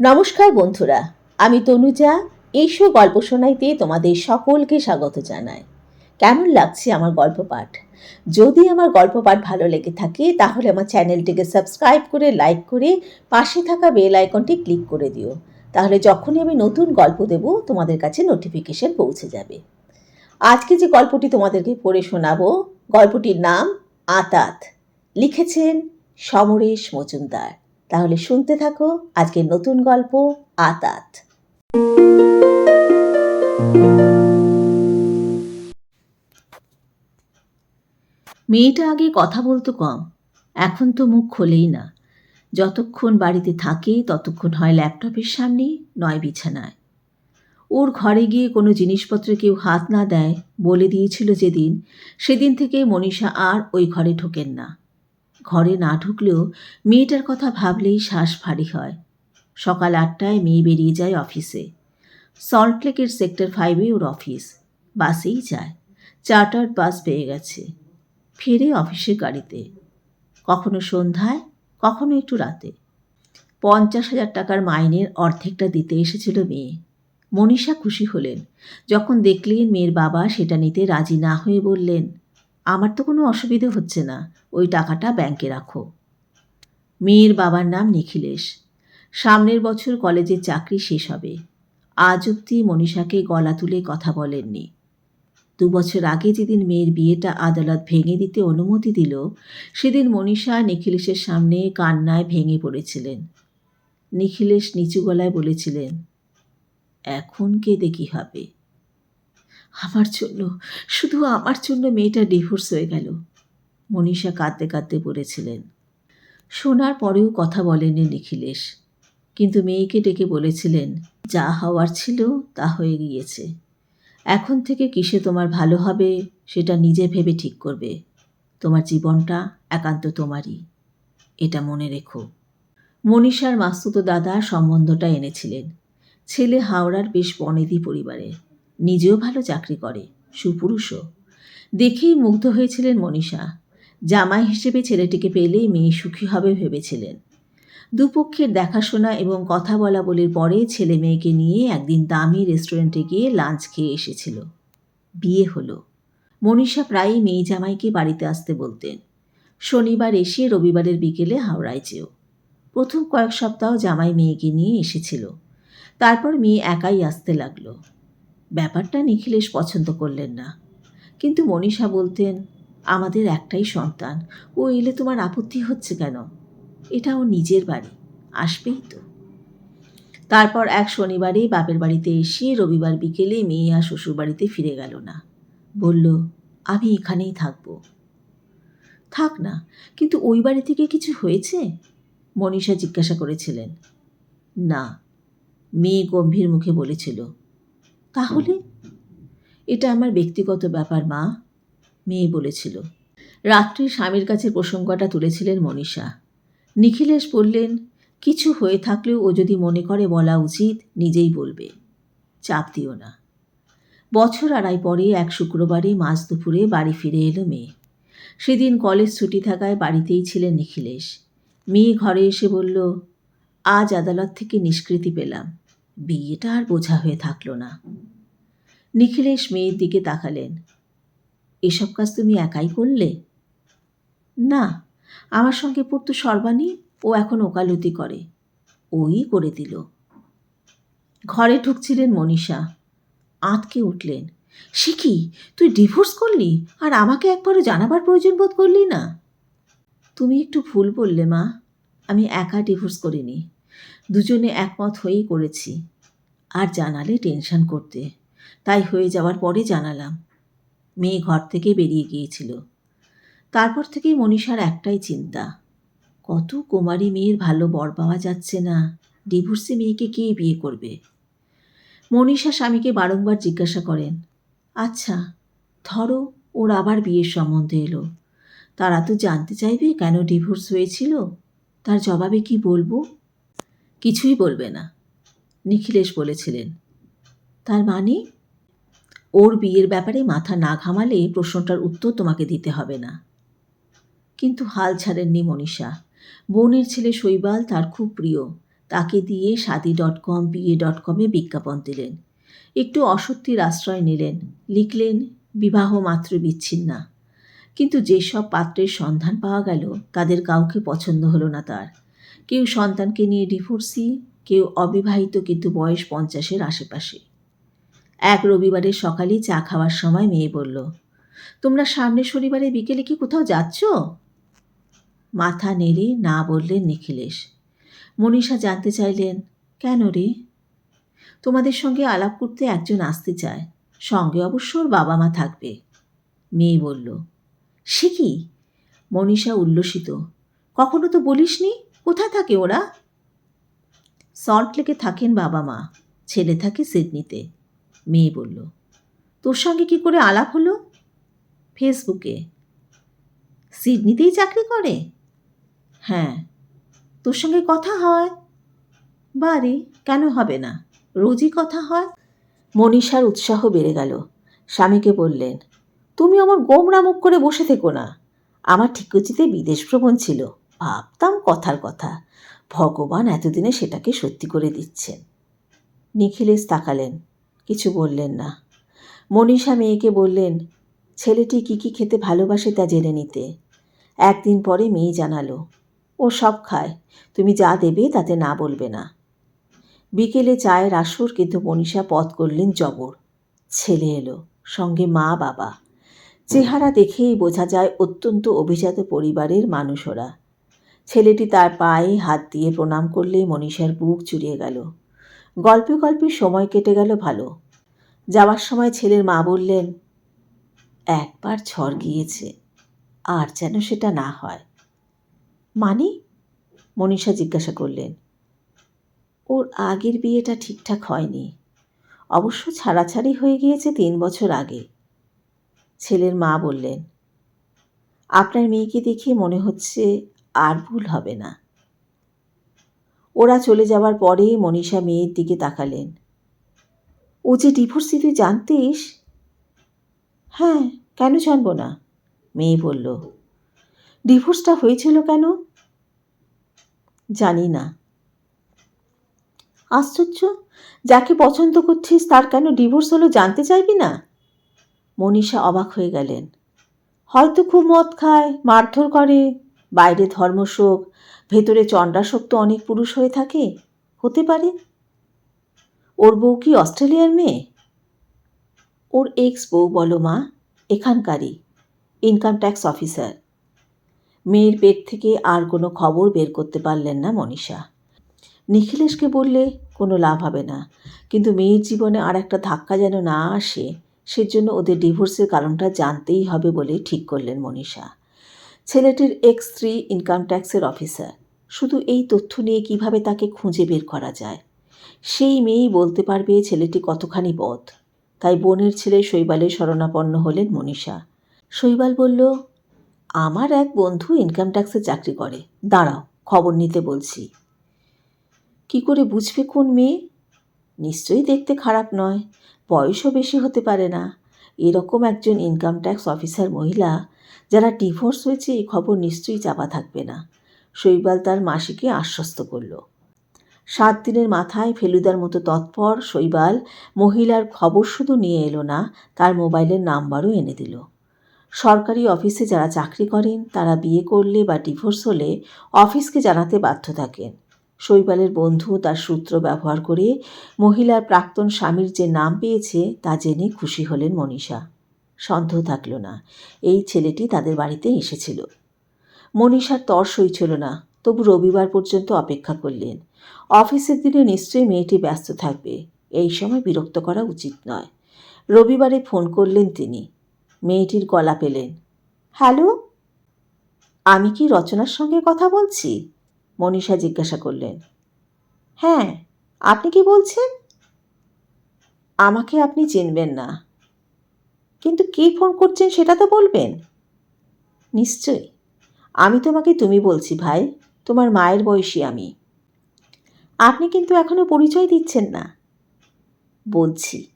নমস্কার বন্ধুরা, আমি তনুজা। এইসো গল্প শোনাইতে তোমাদের সকলকে স্বাগত জানাই। কেমন লাগছে আমার গল্প পাঠ? যদি আমার গল্প পাঠ ভালো লেগে থাকে, তাহলে আমার চ্যানেলটিকে সাবস্ক্রাইব করে, লাইক করে, পাশে থাকা বেল আইকনটি ক্লিক করে দিও। তাহলে যখনই আমি নতুন গল্প দেব, তোমাদের কাছে নোটিফিকেশন পৌঁছে যাবে। আজকে যে গল্পটি তোমাদেরকে পড়ে শোনাবো, গল্পটির নাম আতাত। লিখেছেন সমরেশ মজুমদার। তাহলে শুনতে থাকো আজকের নতুন গল্প আতাত। মেয়েটা আগে কথা বলতো কম, এখন তো মুখ খোলেই না। যতক্ষণ বাড়িতে থাকে, ততক্ষণ হয় ল্যাপটপের সামনে, নয় বিছানায়। ওর ঘরে গিয়ে কোনো জিনিসপত্রে কেউ হাত না দেয় বলে দিয়েছিল যেদিন, সেদিন থেকে মনীষা আর ওই ঘরে ঢোকেন না। ঘরে না ঢুকলেও মেয়েটার কথা ভাবলেই শ্বাস ভারী হয়। সকাল আটটায় মেয়ে বেরিয়ে যায় অফিসে। সল্টলেকের সেক্টর ফাইভে ওর অফিস। বাসেই যায়। চার্টার্ড বাস পেয়ে গেছে। ফেরে অফিসের গাড়িতে। কখনো সন্ধ্যায়, কখনো একটু রাতে। পঞ্চাশ হাজার টাকার মাইনের অর্ধেকটা দিতে এসেছিল মেয়ে। মনীষা খুশি হলেন। যখন দেখলেন মেয়ের বাবা সেটা নিতে রাজি না হয়ে বললেন আমার তো কোনো অসুবিধে হচ্ছে না, ওই টাকাটা ব্যাংকে রাখো। মেয়ের বাবার নাম নিখিলেশ। সামনের বছর কলেজের চাকরি শেষ হবে। আজ অব্দি মনীষাকে গলা তুলে কথা বলেননি। দু বছর আগে যেদিন মেয়ের বিয়েটা আদালত ভেঙে দিতে অনুমতি দিল, সেদিন মনীষা নিখিলেশের সামনে কান্নায় ভেঙে পড়েছিলেন। নিখিলেশ নিচু গলায় বলেছিলেন, এখন কে দেখি হবে? আমার জন্য, শুধু আমার জন্য মেয়েটা ডিভোর্স হয়ে গেল। মনীষা কাঁদতে কাঁদতে বলেছিলেন। শোনার পরেও কথা বলেনি নিখিলেশ। কিন্তু মেয়েকে ডেকে বলেছিলেন, যা হওয়ার ছিল তা হয়ে গিয়েছে। এখন থেকে কিসে তোমার ভালো হবে সেটা নিজে ভেবে ঠিক করবে। তোমার জীবনটা একান্ত তোমারই। এটা মনে রেখো। মনীষার মাস্তুতো দাদা সম্বন্ধটা এনেছিলেন। ছেলে হাওড়ার বেশ বনেদি পরিবারের। নিজেও ভালো চাকরি করে, সুপুরুষও। দেখেই মুগ্ধ হয়েছিলেন মনীষা। জামাই হিসেবে ছেলেটিকে পেলেই মেয়ে সুখী হবে ভেবেছিলেন। দুপক্ষের দেখাশোনা এবং কথা বলা বলির পরে ছেলে মেয়েকে নিয়ে একদিন দামি রেস্টুরেন্টে গিয়ে লাঞ্চ খেয়ে এসেছিল। বিয়ে হলো। মনীষা প্রায়ই মেয়ে জামাইকে বাড়িতে আসতে বলতেন। শনিবার এসে রবিবারের বিকেলে হাওড়ায় যেও। প্রথম কয়েক সপ্তাহ জামাই মেয়েকে নিয়ে এসেছিল। তারপর মেয়ে একাই আসতে লাগল। ব্যাপারটা নিখিলেশ পছন্দ করলেন না। কিন্তু মনীষা বলতেন, আমাদের একটাই সন্তান, ও এলে তোমার আপত্তি হচ্ছে কেন? এটা ও নিজের বাড়ি, আসবেই তো। তারপর এক শনিবারে বাপের বাড়িতে এসে রবিবার বিকেলে মেয়ে আর শ্বশুর বাড়িতে ফিরে গেল না। বলল, আমি এখানেই থাকব। থাক না, কিন্তু ওই বাড়ি থেকে কিছু হয়েছে? মনীষা জিজ্ঞাসা করেছিলেন। না। মেয়ে গম্ভীর মুখে বলেছিল তাহলে? এটা আমার ব্যক্তিগত ব্যাপার, মা, মেয়ে বলেছিল। রাত্রে স্বামীর কাছে প্রসঙ্গটা তুলেছিলেন মনীষা। নিখিলেশ বললেন, কিছু হয়ে থাকলেও ও যদি মনে করে বলা উচিত, নিজেই বলবে। চাপ দিও না। বছর আড়াই পরে এক শুক্রবারে মাঝ দুপুরে বাড়ি ফিরে এলো মেয়ে। সেদিন কলেজ ছুটি থাকায় বাড়িতেই ছিলেন নিখিলেশ। মেয়ে ঘরে এসে বলল, আজ আদালত থেকে নিষ্কৃতি পেলাম। বিয়েটা আর বোঝা হয়ে থাকল না। নিখিলেশ মেয়ের দিকে তাকালেন। এসব কাজ তুমি একাই করলে? না, আমার সঙ্গে পড়তো সর্বাণী, ও এখন ওকালতি করে। ওই করে দিল। ঘরে ঢুকছিলেন মনীষা। আঁতকে উঠলেন। সে কি? তুই ডিভোর্স করলি? আর আমাকে একবারও জানাবার প্রয়োজন বোধ করলি না? তুমি একটু ভুল বললে মা। আমি একা ডিভোর্স করিনি। দুজনে একমত হয়েই করেছি। আর জানালে টেনশন করতে। তাই হয়ে যাওয়ার পরে জানালাম। মেয়ে ঘর থেকে বেরিয়ে গিয়েছিল। তারপর থেকেই মনীষার একটাই চিন্তা। কত কুমারী মেয়ের ভালো বর পাওয়া যাচ্ছে না। ডিভোর্সে মেয়েকে কে বিয়ে করবে? মনীষা স্বামীকে বারংবার জিজ্ঞাসা করেন আচ্ছা ধরো ওর আবার বিয়ের সম্বন্ধে এলো। তারা তো জানতে চাইবে কেন ডিভোর্স হয়েছিল? তার জবাবে কি বলব? কিছুই বলবে না। নিখিলেশ বলেছিলেন, তার মানে? ওর বিয়ের ব্যাপারে মাথা না ঘামালে প্রশ্নটার উত্তর তোমাকে দিতে হবে না। কিন্তু হাল ছাড়েননি মনীষা। বোনের ছেলে শৈবাল তার খুব প্রিয়। তাকে দিয়ে Shaadi dot com BA dot কমে বিজ্ঞাপন দিলেন। একটু অসত্যির আশ্রয় নিলেন। লিখলেন, বিবাহ মাত্র বিচ্ছিন্ন। কিন্তু যেসব পাত্রের সন্ধান পাওয়া গেল, তাদের কাউকে পছন্দ হলো না তার। কেউ সন্তানকে নিয়ে ডিভোর্সি কেউ অবিবাহিত কিন্তু বয়স পঞ্চাশের আশেপাশে। এক রবিবারের সকালে চা খাওয়ার সময় মেয়ে বলল, তোমরা সামনের শনিবারে বিকেলে কি কোথাও যাচ্ছ? মাথা নেড়ে না বললেন নিখিলেশ। মনীষা জানতে চাইলেন, কেন রে? তোমাদের সঙ্গে আলাপ করতে একজন আসতে চায়, সঙ্গে অবশ্য ওর বাবা মা থাকবে। মেয়ে বলল, সে কি? মনীষা উল্লসিত, কখনো তো বলিসনি? কোথায় থাকে ওরা? সল্ট লেকে থাকেন বাবা মা। ছেলে থাকে সিডনিতে। মেয়ে বলল, তোর সঙ্গে কি করে আলাপ হলো? ফেসবুকে, সিডনিতেই চাকরি করে? হ্যাঁ তোর সঙ্গে কথা হয়? বারে, কেন হবে না? রোজই কথা হয়? মনীষার উৎসাহ বেড়ে গেল। স্বামীকে বললেন, তুমি আমার গোমরা মুখ করে বসে থেকো না। আমার ঠিকুচিতে বিদেশ ভ্রমণ ছিল। ভাবতাম কথার কথা। ভগবান এতদিনে সেটাকে সত্যি করে দিচ্ছেন। নিখিলেশ তাকালেন, কিছু বললেন না। মনীষা মেয়েকে বললেন, ছেলেটি কি কি খেতে ভালোবাসে তা জেনে নিতে। একদিন পরে মেয়ে জানালো, ও সব খায়, তুমি যা দেবে তাতে না বলবে না। বিকেলে চায়ের আসর, কিন্তু মনীষা পথ করলেন জবর। ছেলে এলো, সঙ্গে মা, বাবা। চেহারা দেখেই বোঝা যায়, অত্যন্ত অভিজাত পরিবারের মানুষ ওরা ছেলেটি তার পায়ে হাত দিয়ে প্রণাম করলেই মনীষার বুক চুরিয়ে গেল। গল্পে গল্পে সময় কেটে গেল ভালো। যাওয়ার সময় ছেলের মা বললেন, একবার ঝড় গিয়েছে, আর যেন সেটা না হয়। মানে? মনীষা জিজ্ঞাসা করলেন, ওর আগের বিয়েটা ঠিকঠাক হয়নি, অবশ্য ছাড়াছাড়ি হয়ে গিয়েছে তিন বছর আগে। ছেলের মা বললেন, আপনার মেয়েকে দেখে মনে হচ্ছে আর ভুল হবে না। ওরা চলে যাওয়ার পরে মনীষা মেয়ের দিকে তাকালেন। ও যে ডিভোর্সি তুই জানতিস? হ্যাঁ কেন জানব না? মেয়ে বলল ডিভোর্সটা হয়েছিল কেন? জানি না। আশ্চর্য, যাকে পছন্দ করছিস তার কেন ডিভোর্স হলো জানতে চাইবি না? মনীষা অবাক হয়ে গেলেন। হয়তো খুব মদ খায়, মারধর করে। বাইরে ধর্মশোক, ভেতরে চণ্ডাশোক তো অনেক পুরুষ হয়ে থাকে। হতে পারে। ওর বউ কি অস্ট্রেলিয়ার মেয়ে? ওর এক্স বউ বলো মা, এখানকারই ইনকাম ট্যাক্স অফিসার মেয়ের পেট থেকে আর কোনো খবর বের করতে পারলেন না মনীষা। নিখিলেশকে বললে, কোনো লাভ হবে না। কিন্তু মেয়ের জীবনে আর একটা ধাক্কা যেন না আসে, সেজন্য ওদের ডিভোর্সের কারণটা জানতেই হবে বলে ঠিক করলেন মনীষা। ছেলেটির এক্স স্ত্রী ইনকাম ট্যাক্সের অফিসার। শুধু এই তথ্য নিয়ে কীভাবে তাকে খুঁজে বের করা যায়? সেই মেয়েই বলতে পারবে ছেলেটি কতখানি পথ তাই বোনের ছেলে শৈবালে শরণাপন্ন হলেন মনীষা। শৈবাল বলল, আমার এক বন্ধু ইনকাম ট্যাক্সে চাকরি করে। দাঁড়াও, খবর নিতে বলছি। কি করে বুঝবে কোন মেয়ে? নিশ্চয়ই দেখতে খারাপ নয়। বয়সও বেশি হতে পারে না। এরকম একজন ইনকাম ট্যাক্স অফিসার মহিলা যারা ডিভোর্স হয়েছে এই খবর নিশ্চয়ই চাপা থাকবে না। শৈবাল তার মাসিকে আশ্বস্ত করল। সাত দিনের মাথায় ফেলুদার মতো তৎপর শৈবাল মহিলার খবর শুধু নিয়ে এলো না, তার মোবাইলের নাম্বারও এনে দিল। সরকারি অফিসে যারা চাকরি করেন, তারা বিয়ে করলে বা ডিভোর্স হলে অফিসকে জানাতে বাধ্য থাকেন। শৈবালের বন্ধু তার সূত্র ব্যবহার করে মহিলার প্রাক্তন স্বামীর যে নাম পেয়েছে তা জেনে খুশি হলেন মনীষা। সন্দেহ থাকল না, এই ছেলেটি তাদের বাড়িতে এসেছিল। মনীষার তর সইছিল না, তবু রবিবার পর্যন্ত অপেক্ষা করলেন। অফিসের দিনে নিশ্চয়ই মেয়েটি ব্যস্ত থাকবে, এই সময় বিরক্ত করা উচিত নয়। রবিবারে ফোন করলেন তিনি। মেয়েটির গলা পেলেন। হ্যালো, আমি কি রচনার সঙ্গে কথা বলছি? মনীষা জিজ্ঞাসা করলেন। হ্যাঁ আপনি কি বলছেন? আমাকে আপনি চিনবেন না। কিন্তু কে ফোন করছেন সেটা তো বলবেন। নিশ্চয়ই। আমি তোমাকে তুমি বলছি ভাই, তোমার মায়ের বয়সী আমি। আপনি কিন্তু এখনও পরিচয় দিচ্ছেন না। বলছি,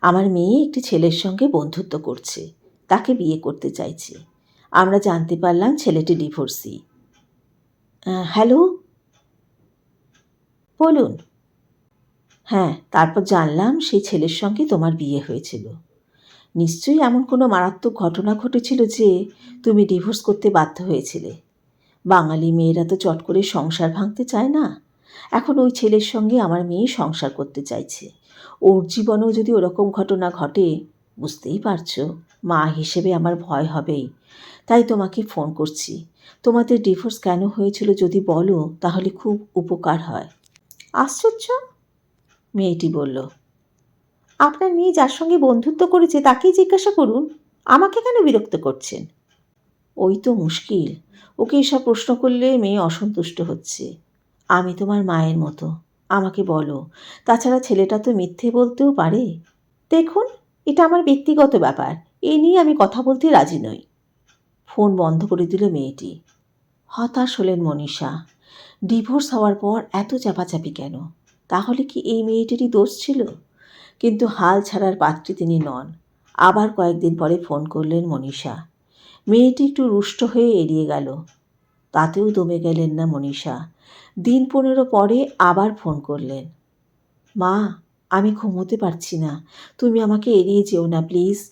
আমার মেয়ে একটি ছেলের সঙ্গে বন্ধুত্ব করছে, তাকে বিয়ে করতে চাইছে। আমরা জানতে পারলাম ছেলেটি ডিভোর্সি। হ্যালো? বলুন। হ্যাঁ তারপর জানলাম সেই ছেলের সঙ্গে তোমার বিয়ে হয়েছিল। নিশ্চয়ই এমন কোনো মারাত্মক ঘটনা ঘটেছিল যে তুমি ডিভোর্স করতে বাধ্য হয়েছিলে। বাঙালি মেয়েরা তো চট করে সংসার ভাঙতে চায় না। এখন ওই ছেলের সঙ্গে আমার মেয়ে সংসার করতে চাইছে। ওর জীবনেও যদি ওরকম ঘটনা ঘটে, বুঝতেই পারছ। মা হিসেবে আমার ভয় হবেই। তাই তোমাকে ফোন করছি। তোমাদের ডিভোর্স কেন হয়েছিল যদি বলো, তাহলে খুব উপকার হয়। আশ্চর্য? মেয়েটি বলল, আপনার মেয়ে যার সঙ্গে বন্ধুত্ব করেছে তাকেই জিজ্ঞাসা করুন। আমাকে কেন বিরক্ত করছেন? ওই তো মুশকিল। ওকে এসব প্রশ্ন করলে মেয়ে অসন্তুষ্ট হচ্ছে। আমি তোমার মায়ের মতো। আমাকে বলো, তাছাড়া ছেলেটা তো মিথ্যে বলতেও পারে। দেখুন, এটা আমার ব্যক্তিগত ব্যাপার। এ নিয়ে আমি কথা বলতে রাজি নই। ফোন বন্ধ করে দিল মেয়েটি। হতাশ হলেন মনীষা। ডিভোর্স হওয়ার পর এত চাপাচাপি কেন? তাহলে কি এই মেয়েটিরই দোষ ছিল? কিন্তু হাল ছাড়ার পাত্রী তিনি নন। আবার কয়েকদিন পরে ফোন করলেন মনীষা। মেয়েটি একটু রুষ্ট হয়ে এড়িয়ে গেল। তাতেও দমে গেলেন না মনীষা। দিন পনেরো পরে আবার ফোন করলেন। মা, আমি ঘুমোতে পারছি না। তুমি আমাকে এড়িয়ে যেও না, প্লিজ।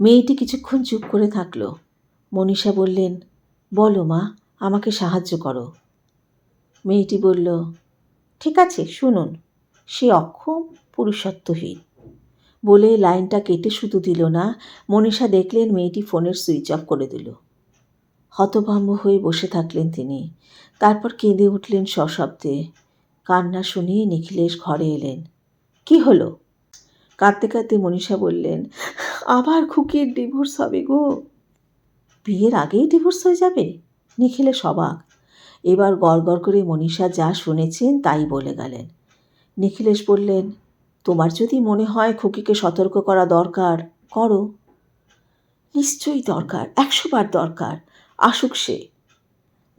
মেয়েটি কিছুক্ষণ চুপ করে থাকল। মনীষা বললেন, বলো মা, আমাকে সাহায্য করো। মেয়েটি বলল, ঠিক আছে, শুনুন। সে অক্ষম পুরুষত্বহীন বলে লাইনটা কেটে শুধু দিল না, মনীষা দেখলেন মেয়েটি ফোনের সুইচ অফ করে দিল। হতভম্ব হয়ে বসে থাকলেন তিনি। তারপর কেঁদে উঠলেন সশব্দে। কান্না শুনিয়ে নিখিলেশ ঘরে এলেন। কি হলো? কাঁদতে কাঁদতে মনীষা বললেন আবার খুকির ডিভোর্স হবে গো। বিয়ের আগেই ডিভোর্স হয়ে যাবে? নিখিলেশ সবাক। এবার গড় করে মনীষা যা শুনেছেন তাই বলে গেলেন। নিখিলেশ বললেন, তোমার যদি মনে হয় খুকিকে সতর্ক করা দরকার, করো। নিশ্চয়ই দরকার, একশো বার দরকার, আসুক সে।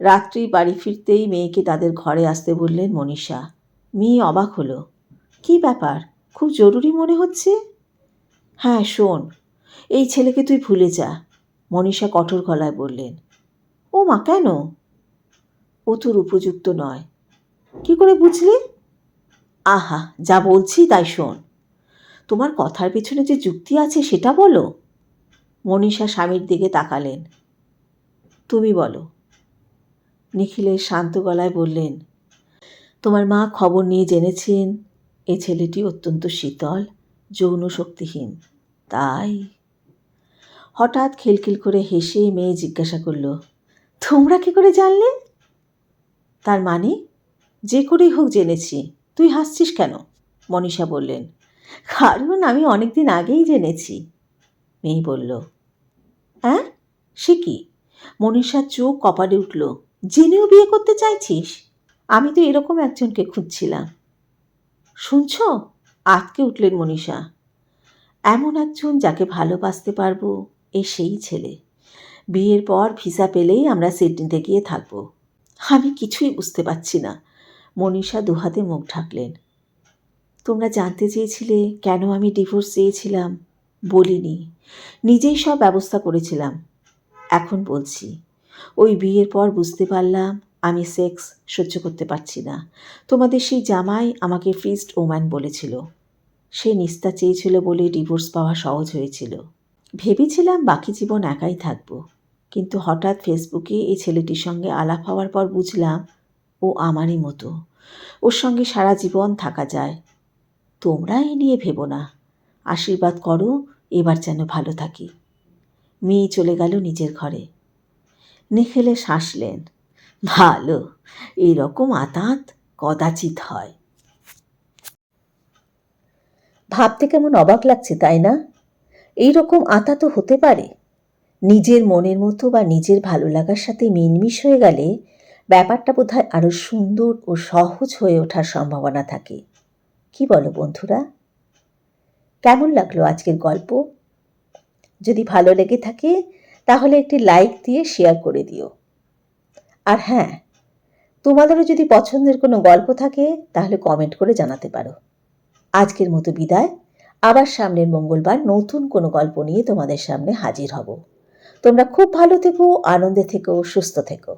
রাত্রি বাড়ি ফিরতেই মেয়েকে তাদের ঘরে আসতে বললেন মনীষা। মেয়ে অবাক হলো, কি ব্যাপার? খুব জরুরি মনে হচ্ছে? হ্যাঁ শোন। এই ছেলেকে তুই ভুলে যা। মনীষা কঠোর গলায় বললেন। ও মা, কেন? ও তোর উপযুক্ত নয়। কি করে বুঝলি? আহা, যা বলছি তাই শোন। তোমার কথার পেছনে যে যুক্তি আছে সেটা বলো। মনীষা স্বামীর দিকে তাকালেন। তুমি বলো। নিখিলের শান্ত গলায় বললেন, তোমার মা খবর নিয়ে জেনেছেন, এ ছেলেটি অত্যন্ত শীতল। যৌন শক্তিহীন তাই? হঠাৎ খিলখিল করে হেসে মেয়ে জিজ্ঞাসা করল, তোমরা কি করে জানলে? তার মানে যে করেই হোক জেনেছি। তুই হাসছিস কেন? মনীষা বললেন, কারণ আমি অনেক দিন আগেই জেনেছি। মেয়ে বলল হ্যাঁ সে কি? মনীষার চোখ কপালে উঠল, জেনেও বিয়ে করতে চাইছিস? আমি তো এরকম একজনকে খুঁজছিলাম। শুনছ? আটকে উঠলেন মনীষা। এমন একজন যাকে ভালোবাসতে পারব, এ সেই ছেলে। বিয়ের পর ভিসা পেলেই আমরা সিডনিতে গিয়ে থাকব। আমি কিছুই বুঝতে পারছি না। মনীষা দুহাতে মুখ ঢাকলেন। তোমরা জানতে চেয়েছিলে কেন আমি ডিভোর্স চেয়েছিলাম? বলিনি। নিজেই সব ব্যবস্থা করেছিলাম। এখন বলছি। ওই বিয়ের পর বুঝতে পারলাম আমি সেক্স সহ্য করতে পারছি না। তোমাদের সেই জামাই আমাকে ফিস্ট ওম্যান বলেছিল। সে নিস্তা চেয়েছিল বলে ডিভোর্স পাওয়া সহজ হয়েছিল। ভেবেছিলাম বাকি জীবন একাই থাকব। কিন্তু হঠাৎ ফেসবুকে এই ছেলেটির সঙ্গে আলাপ হওয়ার পর বুঝলাম ও আমারই মতো। ওর সঙ্গে সারা জীবন থাকা যায়। তোমরা এ নিয়ে ভেবো না। আশীর্বাদ করো, এবার যেন ভালো থাকি। মেয়ে চলে গেল নিজের ঘরে। নিখিলে হাসলেন। ভালো। এরকম আতাত কদাচিৎ হয়। ভাবতে কেমন অবাক লাগছে, তাই না? এই রকম আতা তো হতে পারে। নিজের মনের মতো বা নিজের ভালো লাগার সাথে মিনমিশ হয়ে গেলে ব্যাপারটা বোধহয় আরও সুন্দর ও সহজ হয়ে ওঠার সম্ভাবনা থাকে। কি বলো বন্ধুরা? কেমন লাগল আজকের গল্প? যদি ভালো লেগে থাকে, তাহলে একটি লাইক দিয়ে শেয়ার করে দিও। আর হ্যাঁ তোমাদেরও যদি পছন্দের কোনো গল্প থাকে, তাহলে কমেন্ট করে জানাতে পারো। আজকের মতো বিদায়। আবার সামনের মঙ্গলবার নতুন কোনো গল্প নিয়ে তোমাদের সামনে হাজির হব। তোমরা খুব ভালো থেকো, আনন্দে থেকো, সুস্থ থেকো।